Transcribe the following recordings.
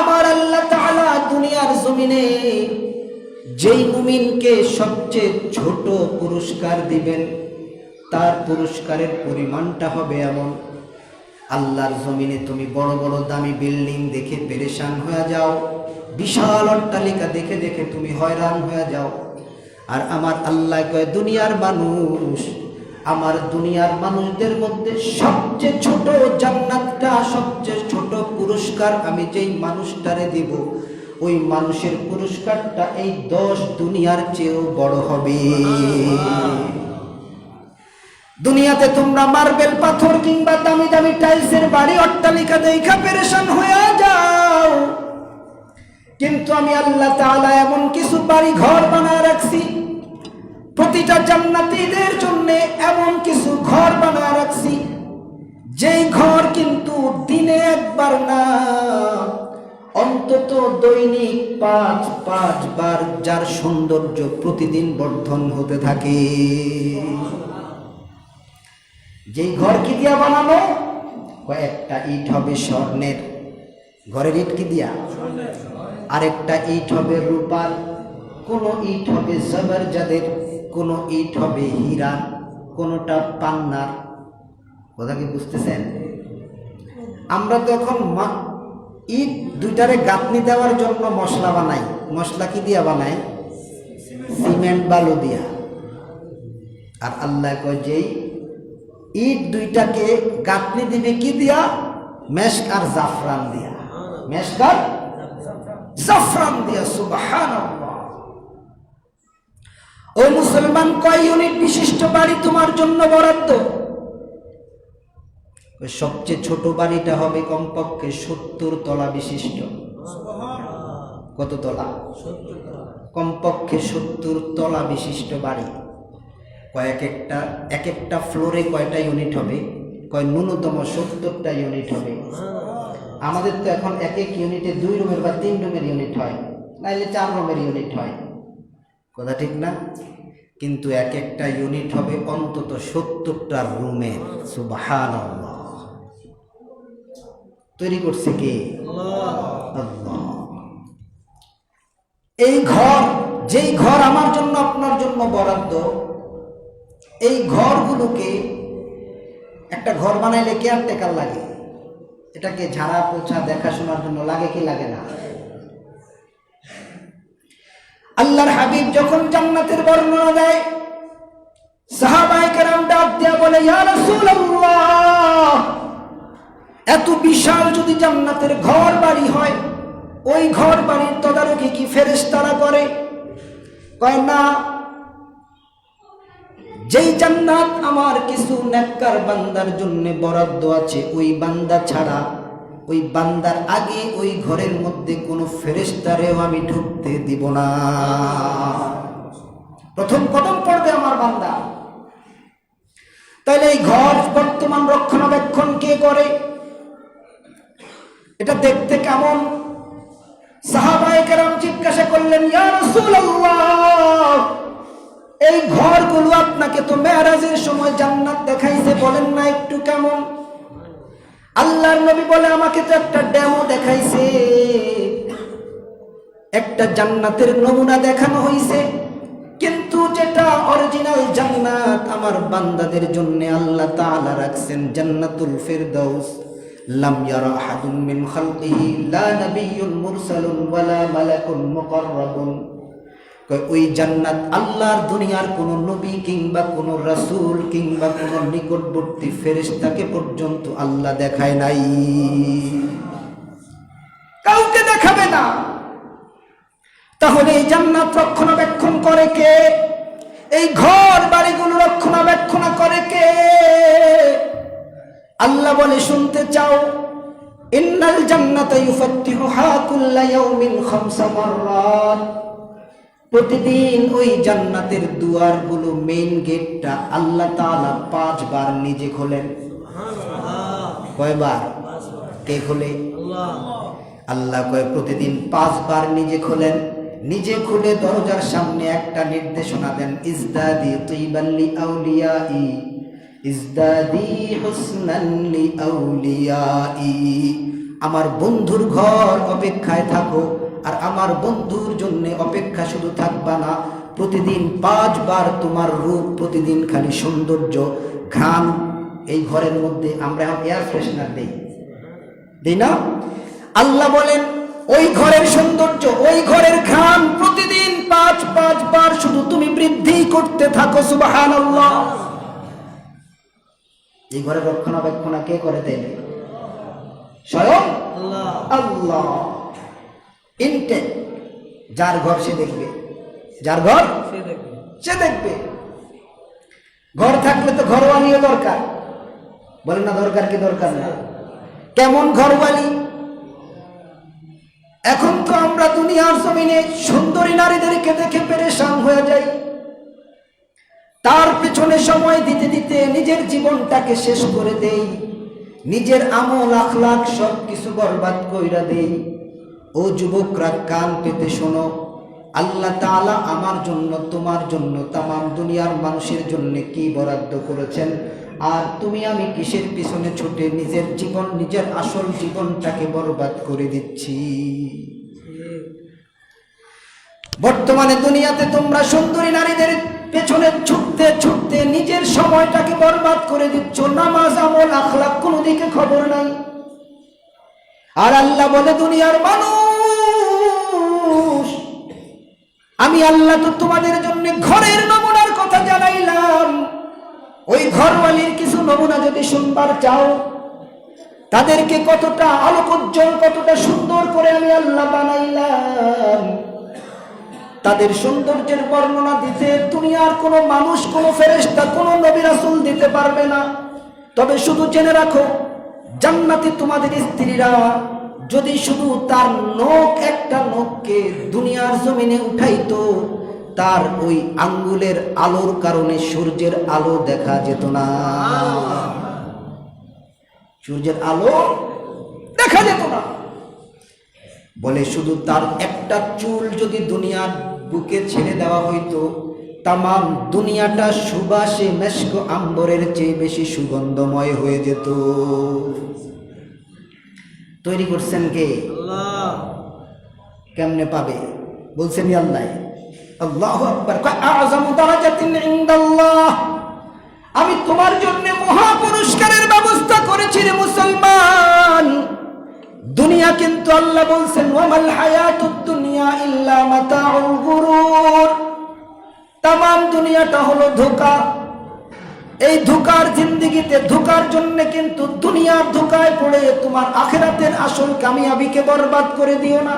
আমার আল্লাহ তাআলা দুনিয়ার জমিনে যেই মুমিনকে সবচেয়ে ছোট পুরস্কার দিবেন, তার পুরস্কারের পরিমাণটা হবে এমন। আল্লাহর জমিনে তুমি বড় বড় দামি বিল্ডিং দেখে পেরেশান হয়ে যাও, বিশাল অট্টালিকা দেখে দেখে তুমি হয়রান হয়ে যাও। আর আমার আল্লাহ কয়, দুনিয়ার মানুষ, আমার দুনিয়ার মানুষদের মধ্যে সবচেয়ে ছোট জান্নাতটা, সবচেয়ে ছোট পুরস্কার আমি যেই মানুষটারে দিব, ওই মানুষের পুরস্কারটা এই দশ দুনিয়ার চেয়েও বড় হবে। দুনিয়াতে তোমরা মার্বেল, পাথর কিংবা দামি দামি টাইলসের বাড়ি, অট্টালিকা দেখা পেরেশান হয়ে যাও। কিন্তু আমি আল্লাহ তাআলা এমন কিছু বাড়ি ঘর বানায় রাখছি, প্রতিটা জান্নাতীদের জন্য এমন কিছু ঘর বানায় রাখছি, যেই ঘর কিন্তু দিনে একবার না। অন্তত দৈনিক পাঁচ পাঁচ বার যার সৌন্দর্য প্রতিদিন বর্ধন হতে থাকে। যেই ঘর কি দিয়া বানানো কয়েকটা ইট হবে স্বর্ণের। ঘরের ইট কি দিয়া? আরেকটা ইট হবে রূপার কোন ইট হবে জবরজাদের, কোন ইট হবে হীরা কোনটা পান্নার। কথা কি বুঝতেছেন? আমরা তো এখন ইট দুইটারে গাঁথনি দেওয়ার জন্য মশলা বানাই। মশলা কি দিয়া বানাই সিমেন্ট বালু দিয়া। আর আল্লাহ কয় যেই ইট দুইটাকে গাঁথনি দিবে কি দিয়া? মেশক আর জাফরান দিয়া। মেশক আর জাফরান দিয়া সুবাহান ও মুসলমান কয়, ইউনিট বিশিষ্ট বাড়ি তোমার জন্য বরাদ্দ? ওই সবচেয়ে ছোট বাড়িটা হবে কমপক্ষে সত্তর তলা বিশিষ্ট। কত তলা? কমপক্ষে সত্তর তলা বিশিষ্ট বাড়ি। কয়েক একটা, এক একটা ফ্লোরে কয়টা ইউনিট হবে? কয় ন্যূনতম সত্তরটা ইউনিট হবে। আমাদের তো এখন এক এক ইউনিটে দুই রুমের বা তিন রুমের ইউনিট হয়, নাইলে চার রুমের ইউনিট হয়। কথা ঠিক না? কিন্তু এক একটা ইউনিট হবে অন্তত সত্তরটা রুমের সুবাহান তৈরি করছে কে? এই ঘর যেই ঘর আমার জন্য আপনার জন্য বরাদ্দ এই ঘরগুলোকে একটা ঘর বানাইলে কেয়ারটেকার লাগে? এটাকে ঝাড়া পোছা দেখাশোনার জন্য লাগে কি লাগে না? আল্লাহর হাবিব যখন জান্নাতের বর্ণনা দেয় সাহাবাই কেরাম ডাক দেয়া বলে ইয়া রাসূলুল্লাহ! এত বিশাল যদি জান্নাতের ঘর বাড়ি হয়, ওই ঘর বাড়ির তদারকি কি ফেরেশতারা করে? কয়, না। যেই জান্নাত আমার কিছু নেককার বান্দার জন্য বরাদ্দ আছে, ওই বান্দা ছাড়া, ওই বান্দার আগে ওই ঘরের মধ্যে কোনো ফেরেস্তারেও আমি ঢুকতে দিব না। প্রথম কদম পড়বে আমার বান্দা। তাহলে এই ঘর বর্তমান রক্ষণাবেক্ষণ কে করে? এটা দেখতে কেমন? সাহাবায়ে কেরাম জিজ্ঞাসা করলেন এই ঘরগুলো আপনাকে তো মেয়ারাজের সময় জান্নাত দেখাইছে, বলেন না একটু কেমন? আল্লাহর নবী বলে, আমাকে তো একটা ডেমো দেখাইছে, একটা জান্নাতের নমুনা দেখানো হইছে, কিন্তু যেটা অরিজিনাল জান্নাত আমার বান্দাদের জন্য আল্লাহ তাআলা রাখছেন জান্নাতুল ফিরদাউস। ইয়ারা আহাদুম মিন খালকিহি লা নাবিয়্যুন মুরসালুন ওয়ালা মালাকুন মুকাররাবুন। কয়, ওই জান্নাত আল্লাহর দুনিয়ার কোন নবী কিংবা কোন রাসূল কিংবা কোন নিকটবর্তী ফেরেশতাকে পর্যন্ত আল্লাহ দেখায় নাই। কাউকে দেখাবে না। তাহলে এই জান্নাত রক্ষণাবেক্ষণ করে কে? এই ঘর বাড়িগুলো রক্ষণাবেক্ষণ করে কে? আল্লাহ বলে, শুনতে চাও, ইন্নাল জান্নাতা ইউফাত্তিহুহা কুল্লা ইয়াউমিন খামসা মাররাত। প্রতিদিন ওই জান্নাতের দুয়ারগুলো মেইন গেটটা আল্লাহ তাআলা পাঁচবার নিজে খোলেন। কয়বার? কে খোলে? আল্লাহ কয়, প্রতিদিন পাঁচবার নিজে খোলেন। নিজে খুলে দরজার সামনে একটা নির্দেশনা দেন, ইজদাদি তুইবাল্লি আউলিয়াই। আমার বন্ধুর ঘর অপেক্ষায় থাকো, আর আমার বন্ধুর জন্য অপেক্ষা শুধু থাকবা না। প্রতিদিন পাঁচবার তোমার রূপ, প্রতিদিন খালি সৌন্দর্য, ঘ্রাণ, এই ঘরের মধ্যে আমরা এয়ার ফ্রেশনার দিই। দিই না? আল্লাহ বলেন, ওই ঘরের সৌন্দর্য, ওই ঘরের ঘ্রাণ প্রতিদিন পাঁচ পাঁচ বার শুধু তুমি বৃদ্ধি করতে থাকো সুবাহান এই ঘরের রক্ষণাবেক্ষণা কে করে দেন? স্বয়ং আল্লাহ। ইনটেক যার ঘর সে দেখবে। যার ঘর? সে দেখবে। ঘর থাকলে তো ঘরওয়ালিও দরকার। বলে না দরকার কি দরকার না? কেমন ঘরওয়ালি? এখন তো আমরা দুনিয়ার জমিনে সুন্দরী নারীদেরকে দেখে পেরেশান হয়ে যাই। তার পেছনে সময় দিতে দিতে নিজের জীবনটাকে শেষ করে দেই। নিজের আমল, আখলাখ সব কিছু বরবাদ কইরা দেই। ও যুবকরা, কান পেতে শোনো। আল্লাহ তাআলা আমার জন্য, তোমার জন্য, তামাম দুনিয়ার মানুষের জন্য কি বরাদ্দ করেছেন? আর তুমি আমি কিসের পিছনে ছুটে নিজের জীবন, নিজের আসল জীবনটাকে বরবাদ করে দিচ্ছি? বর্তমানে দুনিয়াতে তোমরা সুন্দরী নারীদের পেছনে ছুটতে ছুটতে নিজের সময়টাকে বরবাদ করে দিচ্ছ। নামাজ আমল আখলাক কোনো দিকে খবর নাই। আর আল্লাহ বলে, দুনিয়ার মানুষ, আমি আল্লাহ তো তোমাদের জন্য ঘরের নমুনার কথা জানাইলাম। ওই ঘরওয়ালির কিছু নমুনা যদি শুনবার চাও, তাদেরকে কতটা আলোকোজ্জ্বল, কতটা সুন্দর করে আমি আল্লাহ বানাইলাম। তাদের সৌন্দর্যের বর্ণনা দিতে দুনিয়ার কোনো মানুষ কোনো ফেরেশতা কোনো নবী রাসূল দিতে পারবে না। তবে শুধু জেনে রাখো জান্নাতি তোমাদের স্ত্রীরা যদি শুধু তার নখ একটা নখকে দুনিয়ার জমিনে উঠাইতো তার ওই আঙ্গুলের আলোর কারণে সূর্যের আলো দেখা যেত না। সূর্যের আলো দেখা যেত না। বলে শুধু তার একটা চুল যদি দুনিয়ার বুকে ছেড়ে দেওয়া হইতো তামাম দুনিয়াটা সুবাসে মেস্ক আম্বরের চেয়ে বেশি সুগন্ধময় হয়ে যেত। তৈরি করছেন কে? কেমনে পাবে? বলছেন আল্লাহ। আল্লাহু আমি তোমার জন্য মহা পুরস্কারের ব্যবস্থা করেছি রে মুসলমান। দুনিয়া কিন্তু আল্লাহ বলছেন, ওয়ামাল হায়াতুদ দুনিয়া ইল্লা মাতাউল গুরুর। তাম দুনিয়াটা হলো ধোকা। এই ধোকার জিন্দিগিতে, ধোকার জন্য কিন্তু দুনিয়ার ধোকায় পড়ে তোমার আখেরাতের আসল কামিয়াবিকে বরবাদ করে দিও না।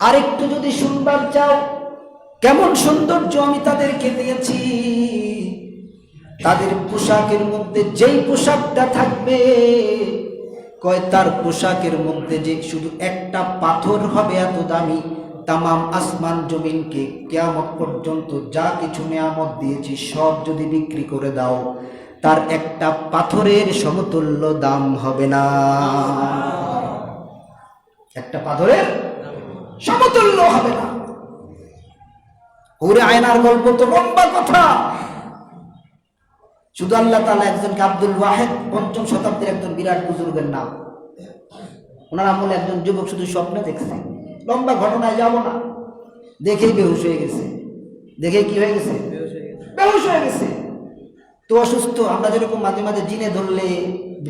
আরেকটু যদি শুনবার চাও, কেমন সৌন্দর্য আমি তাদেরকে দিয়েছি। তাদের পোশাকের মধ্যে যেই পোশাকটা থাকবে কয়, তার পোশাকের মধ্যে যে শুধু একটা পাথর হবে এত দামি, তামাম আসমান জমিনকে কেয়ামত পর্যন্ত যা কিছু নেয়ামত দিয়েছি সব যদি বিক্রি করে দাও, তার একটা পাথরের সমতুল্য দাম হবে না। একটা পাথরের সমতুল্য হবে না। ওরে আয়নার গল্প তো লম্বা কথা। শুধু আল্লাহ তালা একজনকে আব্দুল ওয়াহেদ পঞ্চম শতাব্দীর একজন বিরাট বুজুর্গের নাম। ওনার আমলে একজন যুবক শুধু স্বপ্নে দেখছে। লম্বা ঘটনায় যাব না। দেখেই বেহুশ হয়ে গেছে। দেখে কি হয়ে গেছে? বেহুশ হয়ে গেছে। তো অসুস্থ আমরা যেরকম মাঝে মাঝে জিনে ধরলে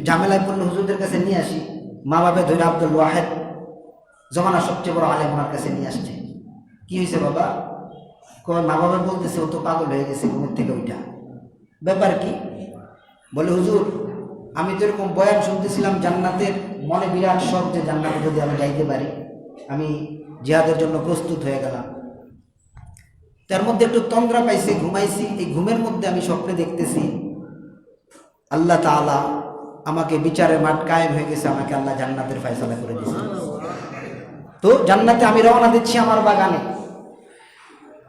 ঝামেলায় পড়লে হুজুরদের কাছে নিয়ে আসি। মা বাবা ধরে আব্দুল ওয়াহেদ জমানা সবচেয়ে বড় আলেম ওনার কাছে নিয়ে আসছে। কি হয়েছে বাবা? কয় মা বাবা বলতেছে ও তো পাগল হয়ে গেছে ঘুমের থেকে ওইটা ব্যাপার কি? বলে, হুজুর, আমি তো এরকম বয়ান শুনতেছিলাম জান্নাতের, মনে বিরাট শখ যে জান্নাতে যদি আমি যাইতে পারি, আমি জিহাদের জন্য প্রস্তুত হয়ে গেলাম। তার মধ্যে একটু তন্দ্রা পাইছি, ঘুমাইছি। এই ঘুমের মধ্যে আমি স্বপ্নে দেখতেছি, আল্লাহ তাআলা আমাকে বিচারে মাঠ কায়েম হয়ে গেছে, আমাকে আল্লাহ জান্নাতের ফয়সালা করে দিয়েছে। তো জান্নাতে আমি রওনা দিচ্ছি আমার বাগানে।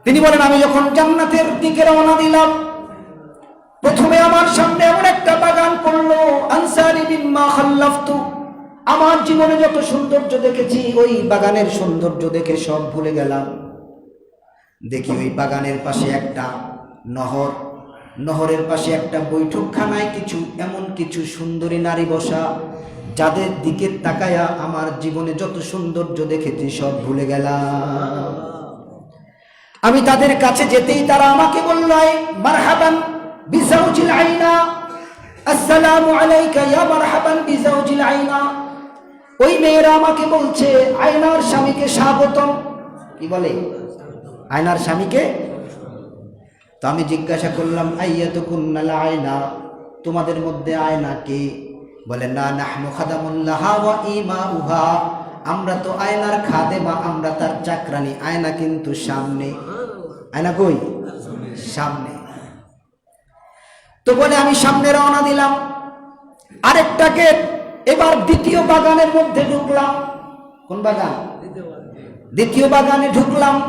তিনি বলেন, আমি যখন জান্নাতের দিকে রওনা দিলাম প্রথমে আমার সামনে এমন একটা বাগান পড়ল আনসারি বিম্মা খাল্লাফতু। আমার জীবনে যত সৌন্দর্য দেখেছি, ওই বাগানের সৌন্দর্য দেখে সব ভুলে গেলাম। দেখি ওই বাগানের পাশে একটা নহর, নহরের পাশে একটা বৈঠকখানায় কিছু, এমন কিছু সুন্দরী নারী বসা, যাদের দিকে তাকায়া আমার জীবনে যত সৌন্দর্য দেখেছি, সব ভুলে গেলাম। আমি তাদের কাছে যেতেই তারা আমাকে বলল মারহাবান। বিজাউজিল আইনা আসসালামু আলাইকা ইয়া মারহাবান বিজাউজিল আইনা ওই মেয়েরা আমাকে বলছে, আয়নার স্বামীকে স্বাগতম। কি বলে? আয়নার স্বামীকে? তো আমি জিজ্ঞাসা করলাম আইয়া তো কুন্নাল আয়না তোমাদের মধ্যে আয়না কে? বলে, না, নাহনু খাদামুল্লাহ ওয়া ইমা উহা আমরা তো আয়নার খাদেমা, আমরা তার চাকরানি। আয়না কিন্তু সামনে। আয়না কই? সামনে। তো বলে আমি সামনে রওনা দিলাম। আরেকটাকে এবার দ্বিতীয় বাগানের মধ্যে ঢুকলাম। কোন বাগান? দ্বিতীয় বাগানে ঢুকলাম।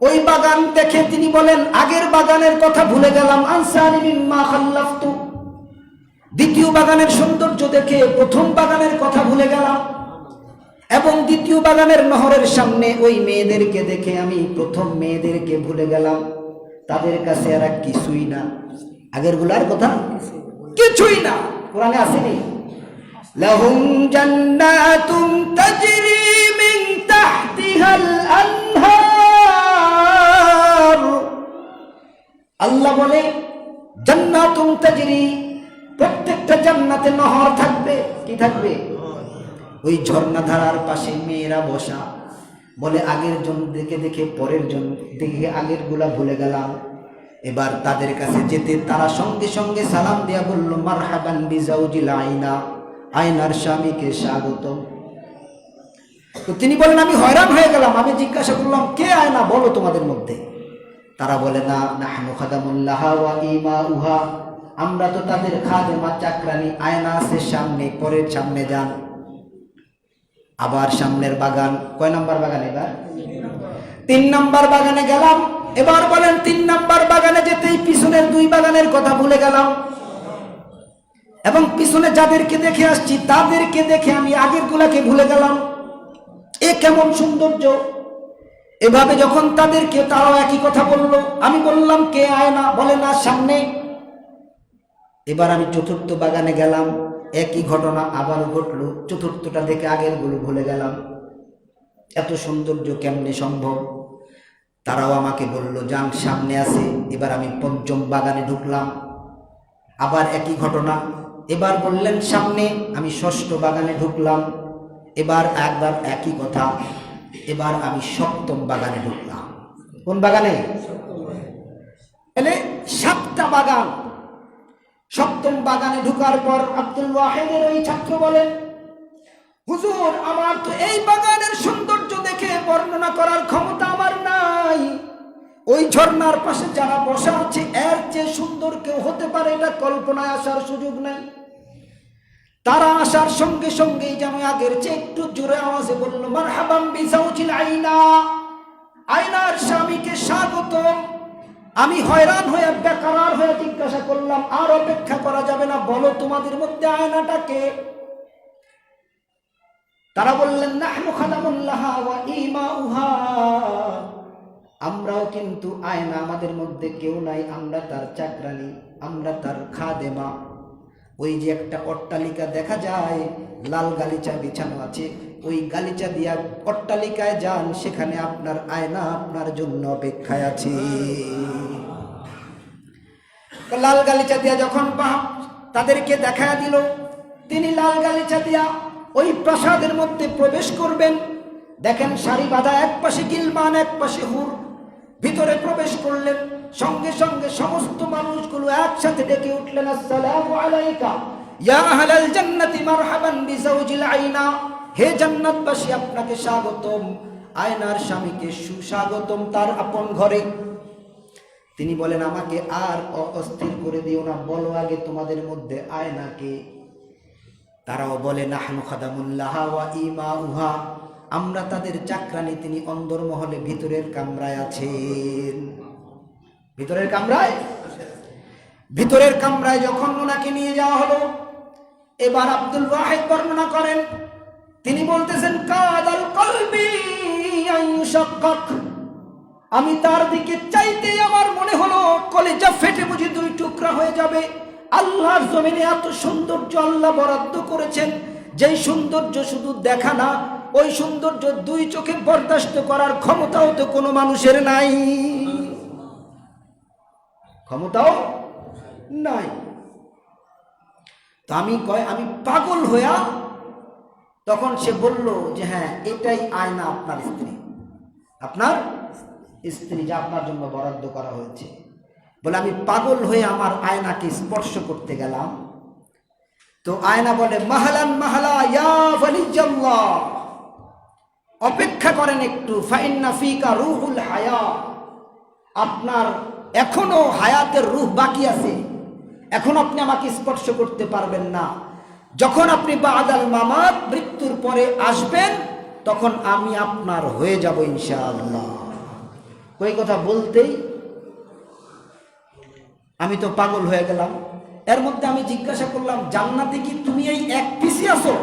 ওই বাগান দেখে তিনি বলেন, আগের বাগানের কথা ভুলে গেলাম। আনসারি মিম্মা খাল্লাফতু। দ্বিতীয় বাগানের সৌন্দর্য দেখে প্রথম বাগানের কথা ভুলে গেলাম। এবং দ্বিতীয় বাগানের নহরের সামনে ওই মেয়েদেরকে দেখে আমি প্রথম মেয়েদেরকে ভুলে গেলাম। তাদের কাছে আর কিছুই না। আগেরগুলার কথা কিছুই না। কোরআনে আসেনি। লাহুম জান্নাতুম তাজরি মিন তাহতিহাল আনহার। আল্লাহ বলে জান্নাতুম তাজরি, প্রত্যেকটা জান্নাতে নহর থাকবে। কি থাকবে? ওই ঝর্ণা ধারার পাশে মেয়েরা বসা। বলে, আগের জন দেখে দেখে পরের জন দেখে আগেরগুলা ভুলে গেলাম। এবার তাদের কাছে যেতে তারা সঙ্গে সঙ্গে সালাম দিয়া বলল, মারহাবান বিজাউজিল আইনা, আয়নার স্বামীকে স্বাগত তো তিনি বলেন, আমি হয়রান হয়ে গেলাম। আমি জিজ্ঞাসা করলাম, কে আয়না? বলো তোমাদের মধ্যে। তারা বলে, না উহা আমরা তো তাদের খাদেমা চাকরানি। আয়না আছে সামনে, পরের সামনে যান। আবার সামনের বাগান, কয় নাম্বার বাগান এবার? তিন নাম্বার বাগানে গেলাম। এবার বলেন তিন নাম্বার বাগানে যেতেই পিছনের দুই বাগানের কথা ভুলে গেলাম। এবং পিছনে যাদেরকে দেখে আসছি, তাদেরকে দেখে আমি আগের গুলাকে ভুলে গেলাম। এ কেমন সৌন্দর্য। এভাবে যখন তাদেরকে তারাও একই কথা বলল, আমি বললাম, কে আয় না? বলে, না, সামনে। এবার আমি চতুর্থ বাগানে গেলাম, একই ঘটনা আবারও ঘটলো, চতুর্থটা দেখে আগেরগুলো ভুলে গেলাম। এত সৌন্দর্য কেমনে সম্ভব? তারাও আমাকে বলল, যান, সামনে আছে। এবার আমি পঞ্চম বাগানে ঢুকলাম। আবার একই ঘটনা। এবার বললেন, সামনে। আমি ষষ্ঠ বাগানে ঢুকলাম। এবার একবার একই কথা। এবার আমি সপ্তম বাগানে ঢুকলাম। কোন বাগানে? সাতটা বাগান। সপ্তম বাগানে ঢুকার পর আব্দুল ওয়াহেদের ওই ছাত্র বলেন, হুজুর, আমার তো এই বাগানের সৌন্দর্য দেখে বর্ণনা করার ক্ষমতা নাই। ওই ঝর্ণার পাশে যারা বসা আছে, এর চেয়ে সুন্দর কেউ হতে পারে এটা কল্পনায় আসার সুযোগ নাই। তারা আসার সঙ্গে সঙ্গেই যেন আগের চেয়ে একটু জোরে আওয়াজে বলল মারহাবাম বিজাউজিল আইনা। আয়নার স্বামীকে স্বাগতম। আমি হয়রান হয়ে বেকার হয়ে জিজ্ঞাসা করলাম, আর অপেক্ষা করা যাবে না, বলো তোমাদের মধ্যে আয়নাটাকে তারা বললেন, নাহনু খাদামুল্লাহ ওয়া ইমাউহা। আমরাও কিন্তু আয়না আমাদের মধ্যে কেউ নাই, আমরা তার চাকরানি, আমরা তার খাদেমা। ওই যে একটা অট্টালিকা দেখা যায়, লাল গালিচা বিছানো আছে, ওই গালিচা দিয়া অট্টালিকায় যান, সেখানে আপনার আয়না আপনার জন্য অপেক্ষায় আছে। লাল গালিচা দিয়া যখন বাপ তাদেরকে দেখা দিল, তিনি লাল গালিচা দিয়া ওই প্রাসাদের মধ্যে প্রবেশ করবেন। দেখেন সারি বাঁধা এক পাশে গিলমান এক পাশে হুর। ভিতরে প্রবেশ করলেন। সঙ্গে সঙ্গে সমস্ত মানুষগুলো একসাথে ডেকে উঠলেন, আসসালামু আলাইকা। ইয়া আহলাল মারহাবান বিজাওজিল আইনা। হে জান্নাতবাসী, আপনাকে স্বাগতম। আয়নার স্বামীকে সুস্বাগতম তার আপন ঘরে। তিনি বলেন, আমাকে আর অস্থির করে দিও না, বলো আগে তোমাদের মধ্যে আয়নাকে। তারাও বলে, নাহনু খাদামুল্লাহ ওয়া ইমা উহা আমরা তাদের চাকরানি তিনি অন্দরমহলে ভিতরের কামরায় আছেন। ভিতরের কামরায়? ভিতরের কামরায় যখন ওনাকে নিয়ে যাওয়া হলো, এবার আব্দুল ওয়াহিদ বর্ণনা করেন, তিনি বলতেছেন, কাদাল কলবি আমি তার দিকে চাইতে আমার মনে হলো, কলেজা ফেটে বুঝি দুই টুকরা হয়ে যাবে। আল্লাহর জমিনে এত সৌন্দর্য আল্লাহ বরাদ্দ করেছেন, যেই সৌন্দর্য শুধু দেখা না ওই সৌন্দর্য দুই চোখে বরদাস্ত করার ক্ষমতাও তো কোনো মানুষের নাই। ক্ষমতাও নাই। তো আমি কয়, আমি পাগল হইয়া তখন সে বলল যে হ্যাঁ এটাই আয়না আপনার স্ত্রী। আপনার স্ত্রী যা আপনার জন্য বরাদ্দ করা হয়েছে। বলে, আমি পাগল হয়ে আমার আয়নাকে স্পর্শ করতে গেলাম। তো আয়না বলে, মাহালান মাহালা ইয়া অপেক্ষা করেন একটু, ফাইন্না ফিকা রুহুল হায়া। আপনার এখনও হায়াতের রূহ বাকি আছে। এখন আপনি আমাকে স্পর্শ করতে পারবেন না। যখন আপনি বাদাল মামাত মৃত্যুর পরে আসবেন, তখন আমি আপনার হয়ে যাব ইনশাআল্লাহ। ওই কথা বলতেই আমি তো পাগল হয়ে গেলাম। এর মধ্যে আমি জিজ্ঞাসা করলাম, জান্নাতে কি তুমি এই এক পিসি আছো?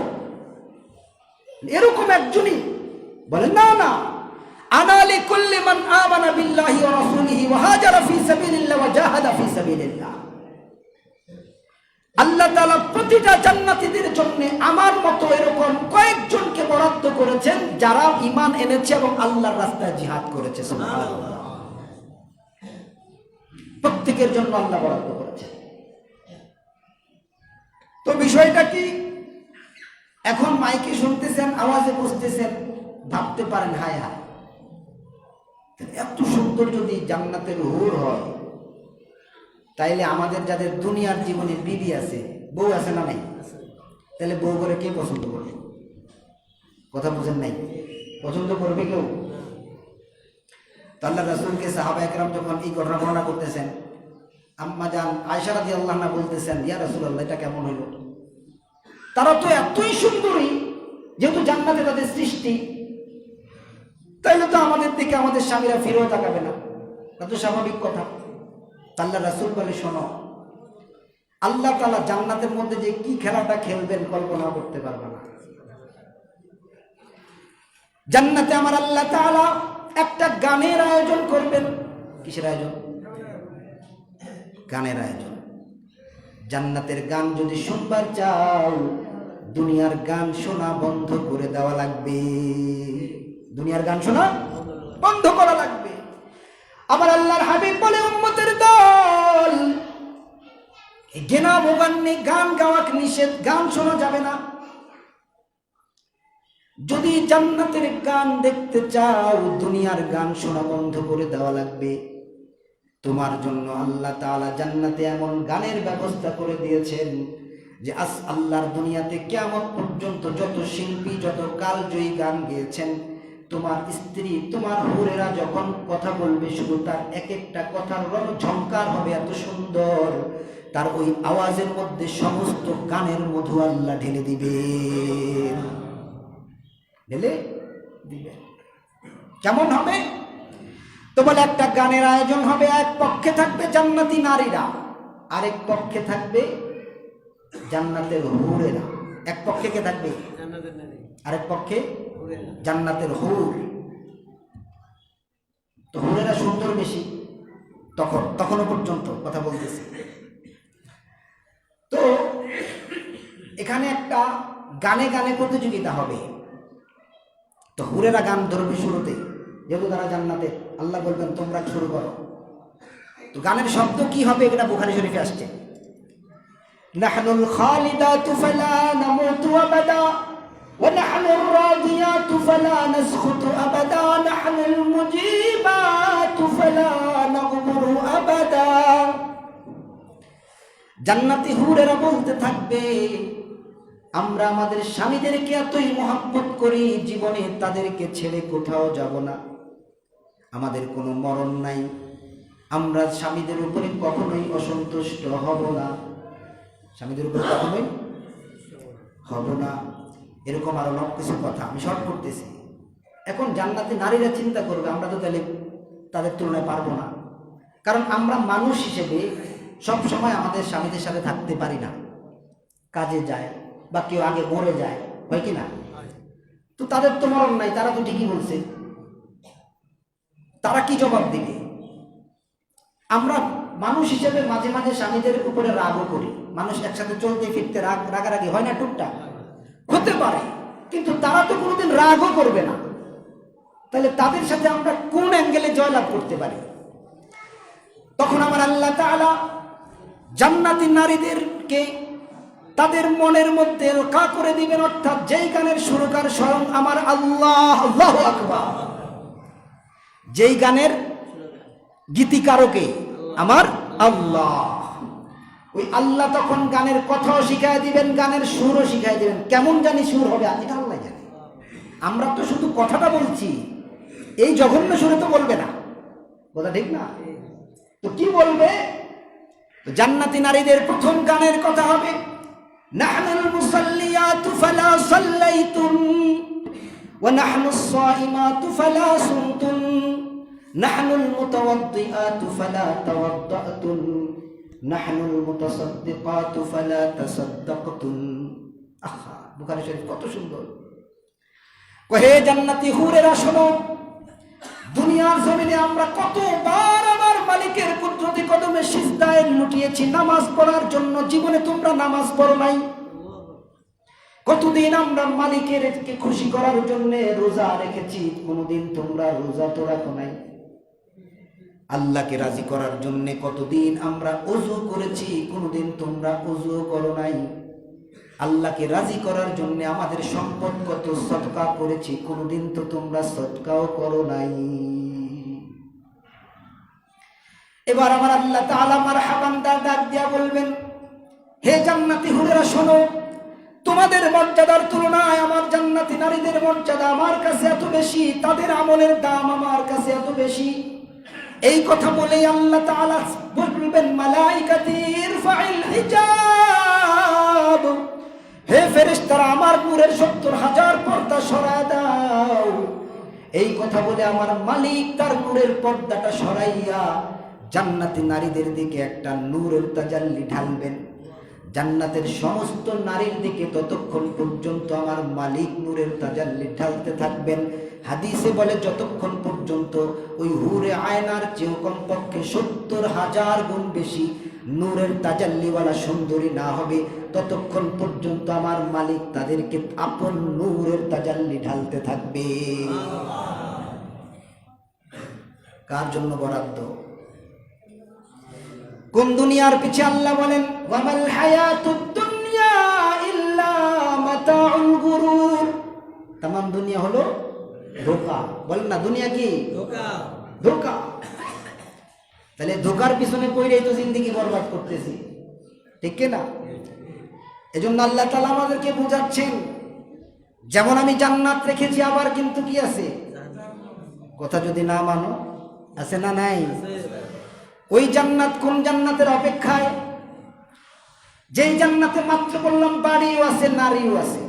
এরকম একজনই। বলে না না। আনালি কুল্লি মান আমানা বিল্লাহি ওয়া রাসূলিহি ওয়া হাজারা ফি সাবিলিল্লাহ ওয়া জাহাদা ফি সাবিলিল্লাহ। আল্লাহ তাআলা প্রতিটা জান্নাতীদের জন্য আমার মতো এরকম কয়েকজনকে বরাদ্দ করেছেন যারা ঈমান এনেছে এবং আল্লাহর রাস্তায় জিহাদ করেছে, সুবহানাল্লাহ। প্রত্যেকের জন্য আল্লাহ বরাদ্দ করেছেন। তো বিষয়টা কি? এখন মাইকে শুনতেছেন, আওয়াজে বুঝতেছেন ভাবতে পারেন, হায় হায়। এত সুন্দর যদি জান্নাতের হুর হয়, তাইলে আমাদের যাদের দুনিয়ার জীবনে বিবি আছে, বউ আছে না নাই? তাহলে বউ করে কে পছন্দ করবে? কথা বুঝেন নাই? পছন্দ করবে কেউ? তো আল্লাহ রাসুলকে সাহাবা একরাম যখন এই ঘটনা বর্ণনা করতেছেন, আম্মা যান আয়সারা দিয়ে আল্লাহ না বলতেছেন, ইয়া রাসুল্লাহ এটা কেমন হইল? তারা তো এতই সুন্দরী, যেহেতু জান্নাতে তাদের সৃষ্টি। তাইলে তো আমাদের দিকে আমাদের স্বামীরা ফিরেও তাকাবে না। তা তো স্বাভাবিক কথা। আল্লাহ রাসুল বলে, শোনো, আল্লাহ তালা জান্নাতের মধ্যে যে কি খেলাটা খেলবেন কল্পনা করতে পারবে না। জান্নাতে আমার আল্লাহ তাআলা একটা গানের আয়োজন করবেন। কিসের আয়োজন? গানের আয়োজন। জান্নাতের গান যদি শুনবার চাও, দুনিয়ার গান শোনা বন্ধ করে দেওয়া লাগবে। দুনিয়ার গান শোনা বন্ধ করা লাগবে। আবার আল্লাহর হাবিব বলে, উম্মতের দল গেনা মোগান্নে গান গাওয়াক নিষেধ, গান শোনা যাবে না। যদি জান্নাতের গান দেখতে চাও, দুনিয়ার গান শোনা বন্ধ করে দেওয়া লাগবে। তোমার জন্য আল্লাহ তাআলা জান্নাতে এমন গানের ব্যবস্থা করে দিয়েছেন যে আস আল্লাহর দুনিয়াতে কেমন পর্যন্ত যত শিল্পী, যত কালজয়ী গান গেয়েছেন তোমার স্ত্রী, তোমার হুরেরা যখন কথা বলবে, শুধু তার এক একটা কথার রং ঝঙ্কার হবে এত সুন্দর। তার ওই আওয়াজের মধ্যে সমস্ত গানের মধু আল্লাহ ঢেলে দিবে ঢেলে দিবে কেমন হবে? তো বলে একটা গানের আয়োজন হবে, এক পক্ষে থাকবে জান্নাতি নারীরা, আরেক পক্ষে থাকবে জান্নাতের হুরেরা। এক পক্ষে কে থাকবে? আরেক পক্ষে জান্নাতের হুর। তো হুরেরা সুন্দর বেশি, তখন, তখনও পর্যন্ত কথা বলতেছি। তো এখানে একটা গানে গানে প্রতিযোগিতা হবে। তো হুরেরা গান ধরবে শুরুতে, যেহেতু তারা জান্নাতে আল্লাহ বলবেন, তোমরা শুরু করো। তো গানের শব্দ কি হবে এটা বুখারি শরীফে আসছে। নাহনুল খালিদাতু ফালা নামুতু আবাদা। ونحن الراضيات فلا نسخط أبدا نحن المجيبات فلا نغمر أبدا জান্নাতি হুরেরা বলতে থাকবে আমরা আমাদের স্বামীদেরকে এতই মহাব্বত করি জীবনে তাদেরকে ছেড়ে কোথাও যাব না আমাদের কোনো মরণ নাই আমরা স্বামীদের উপরে কখনোই অসন্তুষ্ট হব না স্বামীদের উপরে কখনোই হব না এরকম আরও অনেক কিছু কথা, আমি শর্ট করতেছি। এখন জান্নাতে নারীরা চিন্তা করবে, আমরা তো তাহলে তাদের তুলনায় পারব না। কারণ আমরা মানুষ হিসেবে সব সময় আমাদের স্বামীদের সাথে থাকতে পারি না। কাজে যায় বা কেউ আগে মরে যায়, হয় কি না? তো তাদের তো মরণ নাই, তারা তো ঠিকই বলছে। তারা কি জবাব দিবে? আমরা মানুষ হিসেবে মাঝে মাঝে স্বামীদের উপরে রাগও করি। মানুষ একসাথে চলতে ফিরতে রাগ রাগারাগি হয় না টুকটাক? হতে পারে, কিন্তু তারা তো কোনোদিন রাগও করবে না। তাহলে তাদের সাথে আমরা কোন অ্যাঙ্গেলে জয়লাভ করতে পারি? তখন আমার আল্লাহ তাআলা জান্নাতি নারীদেরকে তাদের মনের মধ্যে কা করে দিবেন, অর্থাৎ যেই গানের সুরকার স্বয়ং আমার আল্লাহ যেই গানের গীতিকারকে আমার আল্লাহ। ওই আল্লাহ তখন গানের কথাও শিখাই দিবেন, গানের সুরও শিখাই দিবেন। কেমন জানি সুর হবে এটা আল্লাহ জানে। আমরা তো শুধু কথাটা বলছি, এই জঘন্য সুরে তো বলবে না। কথা ঠিক না? তো কি বলবে? জান্নাতি নারীদের প্রথম গানের কথা হবে, নাহনুল নাহনুল মুতাসাদ্দিকাতু ফালা তাসাদ্দাকতুম আহা, বুখারী শরীফ কত সুন্দর। কহে জান্নাতি হুরেরা, শোনো, দুনিয়ার জমিনে আমরা কতবার আমার মালিকের কুদরতি কদমে সিজদায় লুটিয়েছি নামাজ পড়ার জন্য। জীবনে তোমরা নামাজ পড়ো নাই। কতদিন আমরা মালিকের খুশি করার জন্য রোজা রেখেছি, কোনোদিন তোমরা রোজা তো রাখো নাই। আল্লাহকে রাজি করার জন্য কতদিন আমরা অজু করেছি, কোনোদিন তোমরা অজু করো নাই। আল্লাহকে রাজি করার জন্য আমাদের সম্পদ কত সৎকা করেছি, কোনোদিন তো তোমরা সৎকাও করো নাই। এবার আমার আল্লাহ তাআলা আমার হাবান্দার ডাক দিয়া বলবেন, হে জান্নাতি হুরেরা, শোনো, তোমাদের মর্যাদার তুলনায় আমার জান্নাতি নারীদের মর্যাদা আমার কাছে এত বেশি, তাদের আমলের দাম আমার কাছে এত বেশি। এই কথা বলেই আল্লাহ তাআলা বলবেন মালাইকাতির ফাইল হিজাব। হে ফেরেশতারা, আমার নূরের সত্তর হাজার পর্দা সরায় দাও। এই কথা বলে আমার মালিক তার নূরের পর্দাটা সরাইয়া জান্নাতি নারীদের দিকে একটা নূরের তাজাল্লি ঢালবেন। জান্নাতের সমস্ত নারীর দিকে ততক্ষণ পর্যন্ত আমার মালিক নূরের তাজাল্লি ঢালতে থাকবেন। হাদিসে বলে, যতক্ষণ পর্যন্ত ওই হুরে আয়নার চেয়েও কমপক্ষে সত্তর হাজার গুণ বেশি নূরের তাজাল্লিওয়ালা সুন্দরী না হবে, ততক্ষণ পর্যন্ত আমার মালিক তাদেরকে আপন নূরের তাজাল্লি ঢালতে থাকবে। কার জন্য বরাদ্দ? কোন দুনিয়ার পিছে আল্লাহ বলেন, ওয়ামাল দুনিয়া দুনিয়া হলো ধোকা। বলেন না দুনিয়া কি? ধোকা। ধোকা। তাহলে ধোকার পিছনে পড়েই তো জিন্দিগি বরবাদ করতেছি। ঠিক কি না? এজন্য আল্লাহ তালা আমাদেরকে বুঝাচ্ছেন যেমন আমি জান্নাত রেখেছি আবার কিন্তু কি আছে? কথা যদি না মানো আছে না নাই? ওই জান্নাত কোন জান্নাতের অপেক্ষায়? যেই জান্নাতে মাত্র বললাম বাড়িও আছে নারীও আছে।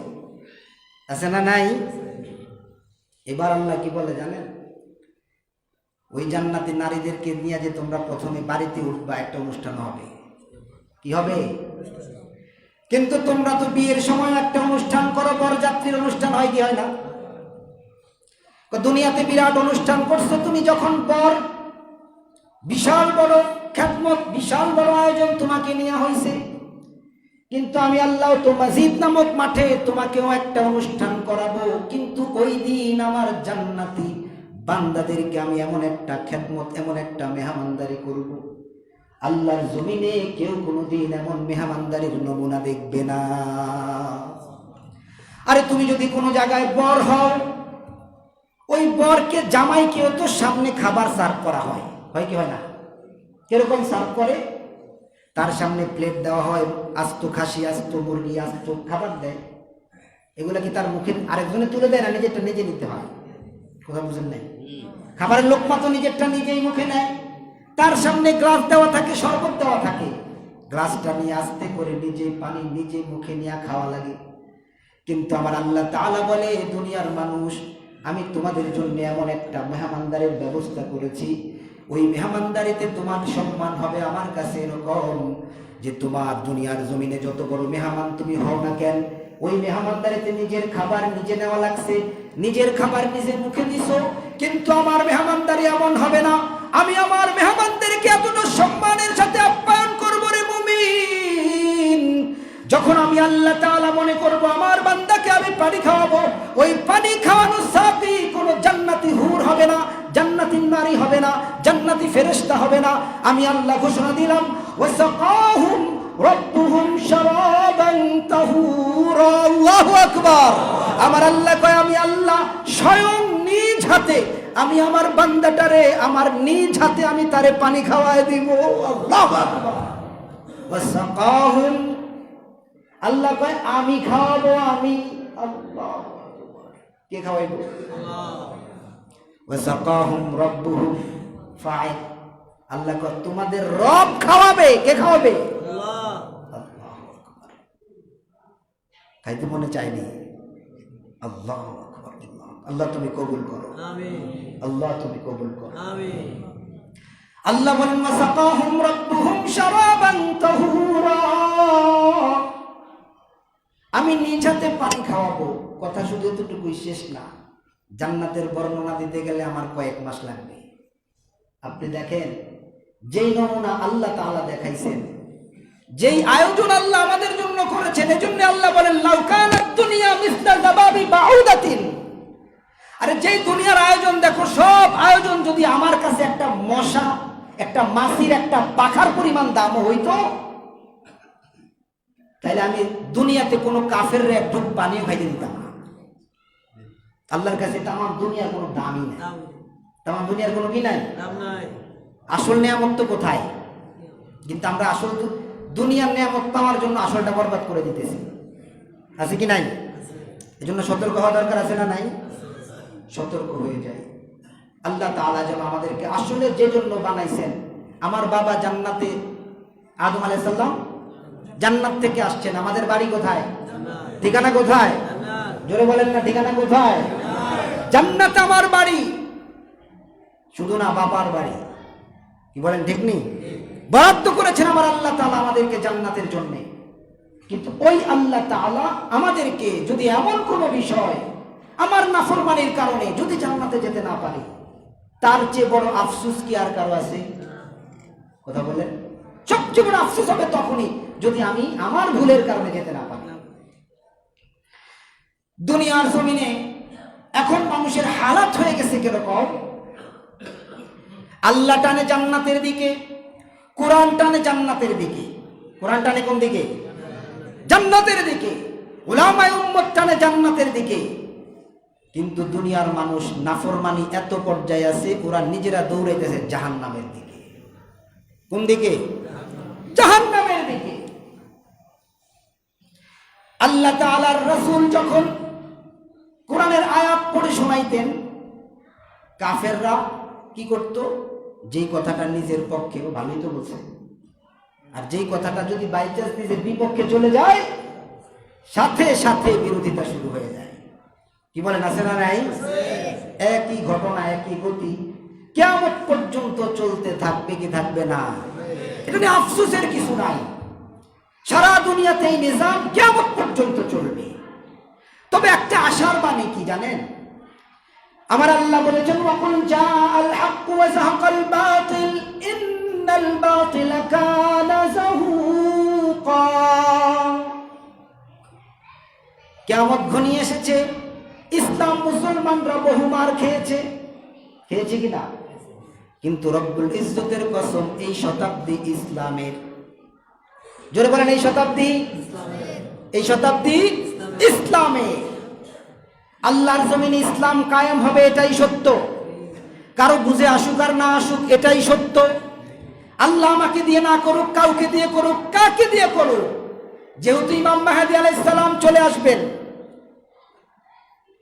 আছে না নাই? এবার আল্লাহ কি বলে জানেন? ওই জান্নাতি নারীদেরকে নিয়ে যে তোমরা প্রথমে বাড়িতে উঠবা, একটা অনুষ্ঠান হবে। কি হবে? কিন্তু তোমরা তো বিয়ের সময় একটা অনুষ্ঠান করো, বরযাত্রীর অনুষ্ঠান হয় কি হয় না? দুনিয়াতে বিরাট অনুষ্ঠান করছ, তুমি যখন বর বিশাল বড় খ্যাতমত, বিশাল বড় আয়োজন তোমাকে নেওয়া হয়েছে। কিন্তু আমি আল্লাহ তো মসজিদ নামক মাঠে তোমাকেও একটা অনুষ্ঠান করাবো। কিন্তু ওই দিন আমার জান্নাতি বান্দাদেরকে আমি এমন একটা খ্যাতমত এমন একটা মেহমানদারি করব। আল্লাহর জমিনে কেউ কোনোদিন এমন মেহমানদারির নমুনা দেখবে না। আরে তুমি যদি কোনো জায়গায় বর হও, ওই বরকে জামাইকেও তো সামনে খাবার সার্ভ করা হয়। হয় কি হয় না? কীরকম সার্ভ করে? তার সামনে প্লেট দেওয়া হয়, আস্ত খাসি, আস্ত মুরগি, আস্ত খাবার দেয়। এগুলা কি তার মুখে আরেকজনে তুলে দেয় না নিজেরটা নিজে নিতে হয়? কথা বুঝেন নাই? খাবারের লোকমা তো নিজেরটা নিজেই মুখে নেয়। তার সামনে গ্লাস দেওয়া থাকে, শরবত দেওয়া থাকে। গ্লাসটা নিয়ে আস্তে করে নিজে পানি নিজে মুখে নিয়ে খাওয়া লাগে। কিন্তু আমার আল্লাহ তাআলা বলে দুনিয়ার মানুষ, আমি তোমাদের জন্য এমন একটা মেহমানদারের ব্যবস্থা করেছি ওই মেহমানদারিতে তোমার সম্মান হবে আমার কাছে এরকম যে তোমার দুনিয়ার জমিনে যত বড় মেহমান তুমি হও না কেন, ওই মেহমানদারিতে নিজের খাবার নিজে নেওয়া লাগছে, নিজের খাবার নিজে মুখে দিছো, কিন্তু আমার মেহমানদারি এমন হবে না। আমি আমার মেহমানদেরকে এতটা সম্মানের সাথে আপ্যায়ন করব রে মুমিন। যখন আমি আল্লাহ তাআলা মনে করব আমার বান্দাকে আমি পানি খাওয়াবো, ওই পানি খাওয়ানো সাথী কোনো জান্নাতি হুর হবে না। জান্নাতি নারী হবে না, জান্নাতি ফেরেশতা হবে না। আমি আল্লাহ ঘোষণা দিলাম আমার আল্লাহ কয়, আমি আল্লাহ স্বয়ং নিজ হাতে, আমি আমার বান্দাটারে, আমার নিজ হাতে আমি তারে পানি খাওয়ায় দিব। আল্লাহ কয়, আমি খাওয়াবো, আমি আল্লাহ কে খাওয়াইবো? ওয়াসাকাহুম রব্বুহুম ফাইল। আল্লাহ কয় তোমাদের রব খাওয়াবে কে খাওয়াবে? খাইতে মনে চাইনি আল্লাহ আল্লাহ আল্লাহ তুমি কবুল করো। আল্লাহ তুমি কবুল করো। আল্লাহ বলেন ওয়াসাকাহুম রব্বুহুম শারাবান তাহুরা। আমি নিজ হাতে পানি খাওয়াবো। কথা শুধু এতটুকুই শেষ না। জান্নাতের বর্ণনা দিতে গেলে আমার কয়েক মাস লাগবে। আপনি দেখেন, যেই নমুনা আল্লাহ তাআলা দেখাইছেন, যেই আয়োজন আল্লাহ আমাদের জন্য করেছেন, এজন্য আল্লাহ বলেন লাউকানাত দুনিয়া আরে যেই দুনিয়ার আয়োজন, দেখো, সব আয়োজন যদি আমার কাছে একটা মশা, একটা মাছির, একটা পাখার পরিমাণ দামও হইতো তাহলে আমি দুনিয়াতে কোনো কাফের এক ঢুক পানিও খাইতে দিতাম। আল্লাহর কাছে তামাম দুনিয়ার কোনো দামই নাই। তামাম দুনিয়ার কোনো কি নাই? আসল নিয়ামত তো কোথায়? কিন্তু আমরা আসল তো দুনিয়ার নিয়ামত পাওয়ার জন্য আসলটা বরবাদ করে দিতেছি। আছে কি নাই? এই জন্য সতর্ক হওয়া দরকার আছে না নাই? সতর্ক হয়ে যায় আল্লাহ তাআলা যেন আমাদেরকে আসলে যে জন্য বানাইছেন আমার বাবা জান্নাতে আদম আলাইসাল্লাম জান্নাত থেকে আসছেন। আমাদের বাড়ি কোথায়? ঠিকানা কোথায়? জোরে বলেন না, ঠিকানা কোথায়? জান্নাত আমার বাড়ি। শুধু না, বাবার বাড়ি। কি বলেন, ঠিক নেই বরাদ্দ করেছেন আমার আল্লাহ তাআলা আমাদেরকে জান্নাতের জন্য। কিন্তু ওই আল্লাহ তাআলা আমাদেরকে যদি এমন কোনো বিষয় আমার নাফরমানির কারণে যদি জান্নাতে যেতে না পারি, তার চেয়ে বড় আফসুস কি আর কারও আছে? কথা বলেন সবচেয়ে বড় আফসোস হবে তখনই যদি আমি আমার ভুলের কারণে যেতে না পারি। দুনিয়ার জমিনে এখন মানুষের হালাত হয়ে গেছে কীরকম? আল্লাহ টানে জান্নাতের দিকে, কোরআন টানে জান্নাতের দিকে। কোরআন টানে কোন দিকে? জান্নাতের দিকে। ওলামায় উম্মত টানে জান্নাতের দিকে। কিন্তু দুনিয়ার মানুষ নাফরমানি এত পর্যায়ে আছে, ওরা নিজেরা দৌড়াইতেছে জাহান্নামের দিকে। কোন দিকে? জাহান্নামের দিকে। আল্লাহ তাআলার রাসূল যখন কোরআনের আয়াত পড়ে শোনাইতেন। কাফেররা কি করত? যেই কথাটা নিজের পক্ষে ভালোই তো বলছে। আর যেই কথাটা যদি বাই চান্স নিজের বিপক্ষে চলে যায়, সাথে সাথে বিরোধিতা শুরু হয়ে যায়। কি বলেন, আছে না নাই? একই ঘটনা, একই গতি। কেমন পর্যন্ত চলতে থাকবে কি থাকবে না? এটা নিয়ে আফসোসের কিছু নাই। সারা দুনিয়াতে এই নিজাম কেমন পর্যন্ত চলবে। তবে একটা আশার বাণী কি জানেন? আমার আল্লাহ বলেছেন, ওয়াকুল জা আল হক ওয়া যাহাকাল বাতিল, ইন্নাল বাতিল কানা যাহুকা। কিয়ামত ঘনিয়ে এসেছে, ইসলাম মুসলমানরা বহু মার খেয়েছে। খেয়েছে কিনা কিন্তু রব্বুল ইজ্জতের কসম, এই শতাব্দী ইসলামের। জোরে বলেন, এই শতাব্দী এই শতাব্দী ইসলামে আল্লাহর জমিনে ইসলাম কায়েম হবে, এটাই সত্য। কারও বুঝে আসুক আর না আসুক, এটাই সত্য। আল্লাহ আমাকে দিয়ে না করুক, কাউকে দিয়ে করুক, কাকে দিয়ে করুক? যেহেতু ইমাম মাহাদি আলাইসালাম চলে আসবেন।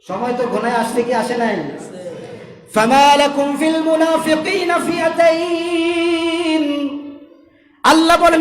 সময় তো ঘনায় আসতে কি আসে নাই? আল্লাহ বলেন